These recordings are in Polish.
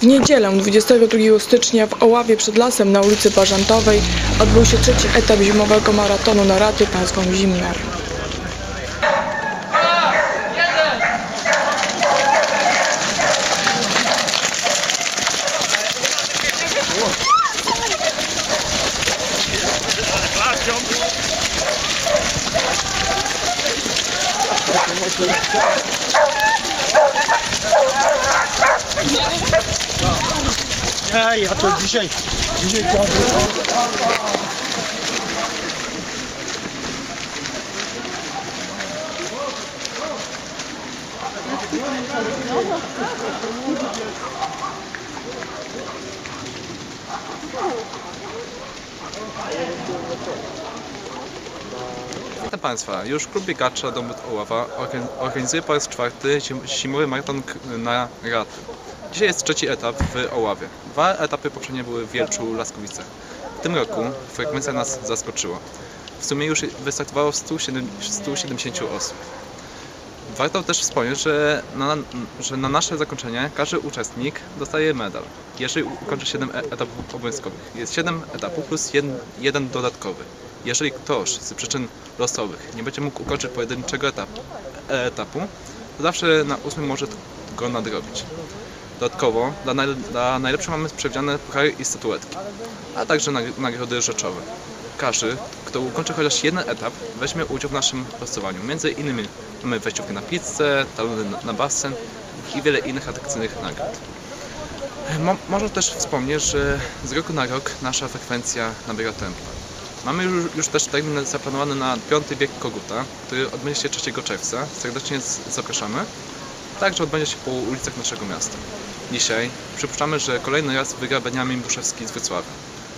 W niedzielę 22 stycznia w Oławie przed lasem na ulicy Bażantowej odbył się trzeci etap zimowego maratonu narady nazwą Zimnar. はい、あと自社行自社行きます。Thank you. Witam Państwa, już klub biegacza Dom Oława organ- organizuje po raz czwarty zim- zimowy maraton na raty. Dzisiaj jest trzeci etap w Oławie. Dwa etapy poprzednie były w Wielczu, Laskowicach. W tym roku frekwencja nas zaskoczyła. W sumie już wystartowało 107, 170 osób. Warto też wspomnieć, że na, że na nasze zakończenie każdy uczestnik dostaje medal, jeżeli ukończy 7 e- etapów obowiązkowych. Jest 7 etapów plus jeden dodatkowy. Jeżeli ktoś z przyczyn losowych nie będzie mógł ukończyć pojedynczego etapu, etapu to zawsze na ósmym może go nadrobić. Dodatkowo dla, naj, dla najlepszych mamy przewidziane puchary i statuetki, a także nag- nagrody rzeczowe. Każdy, kto ukończy chociaż jeden etap, weźmie udział w naszym losowaniu. Między innymi mamy wejściówkę na pizzę, talony na, basen i wiele innych atrakcyjnych nagród. Mo, można też wspomnieć, że z roku na rok nasza frekwencja nabiera tempa. Mamy już, już też termin zaplanowany na piąty bieg Koguta, który odbędzie się 3 czerwca. Serdecznie zapraszamy. Także odbędzie się po ulicach naszego miasta. Dzisiaj przypuszczamy, że kolejny raz wygra Beniamin Buszewski z Wrocławia.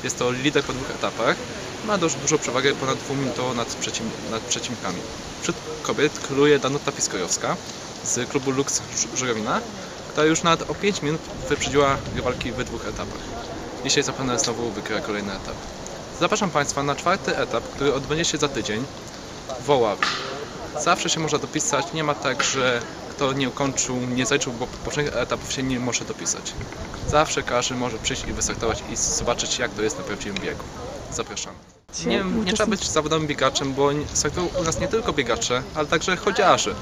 Jest to lider po dwóch etapach. Ma dość dużą przewagę ponad dwuminutową nad, przeciw, nad przeciwnikami. Wśród kobiet króluje Danuta Piskojowska z klubu Lux Ż- Żurawina, która już nawet o 5 minut wyprzedziła rywalki w dwóch etapach. Dzisiaj zapewne znowu wygra kolejny etap. Zapraszam Państwa na czwarty etap, który odbędzie się za tydzień w Oławie. Zawsze się można dopisać, nie ma tak, że kto nie ukończył, nie zaliczył bo poprzednich etapów się nie może dopisać. Zawsze każdy może przyjść i wystartować i zobaczyć jak to jest na prawdziwym biegu. Zapraszam. Nie, nie trzeba być zawodowym biegaczem, bo startują u nas nie tylko biegacze, ale także chodziarze.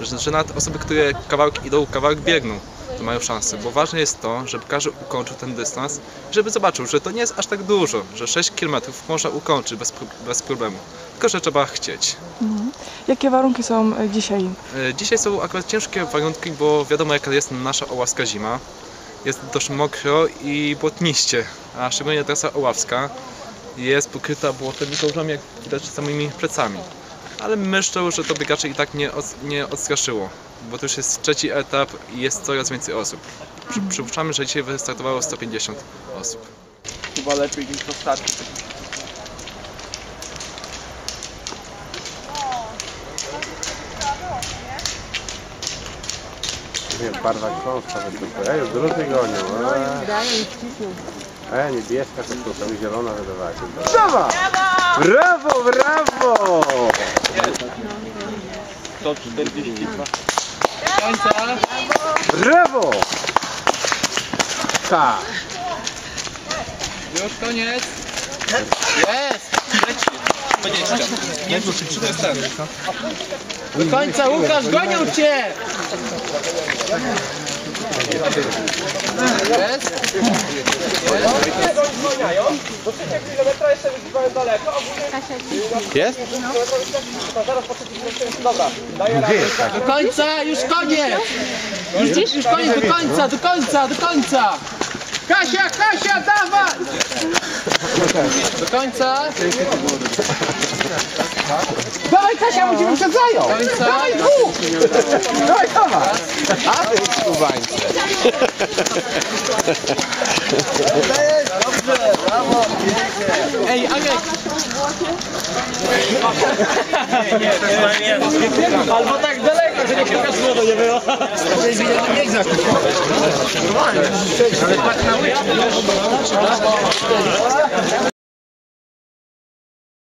Że, że nawet osoby, które kawałek idą, kawałek biegną, mają szansę, bo ważne jest to, żeby każdy ukończył ten dystans, żeby zobaczył, że to nie jest aż tak dużo, że 6 km można ukończyć bez, bez problemu, tylko że trzeba chcieć. Jakie warunki są e, dzisiaj? E, Dzisiaj są akurat ciężkie warunki, bo wiadomo jaka jest nasza ołaska zima. Jest dość mokro i błotniście, a szczególnie trasa oławska jest pokryta błotem i kałużami, jak widać samymi plecami. Ale myślę, że to biegaczy i tak nie, od, nie odstraszyło, bo to już jest trzeci etap i jest coraz więcej osób. Przy, przypuszczamy, że dzisiaj wystartowało 150 osób. chyba lepiej niż ostatni. Nie, barwa książka występuje. Ej, druty gonią. E, e, niebieska to sztuka, mi zielona wydawała się. Brawa! Brawo, brawo! 142. Brawo! Tak. Już koniec. Jest! Do końca Łukasz, gonią cię! Jest? Jest? Do końca, już koniec! Już, już koniec, do końca, do końca, do końca! Kasia, Kasia, dawaj! Do końca! Dawaj Kasia, bo cię wyprzedzają! Do końca! Dawaj dwóch! Dawaj, dawaj! A wy skubańcy! Ej, Aniek! Albo tak daleko, że nie kilka słowo nie było.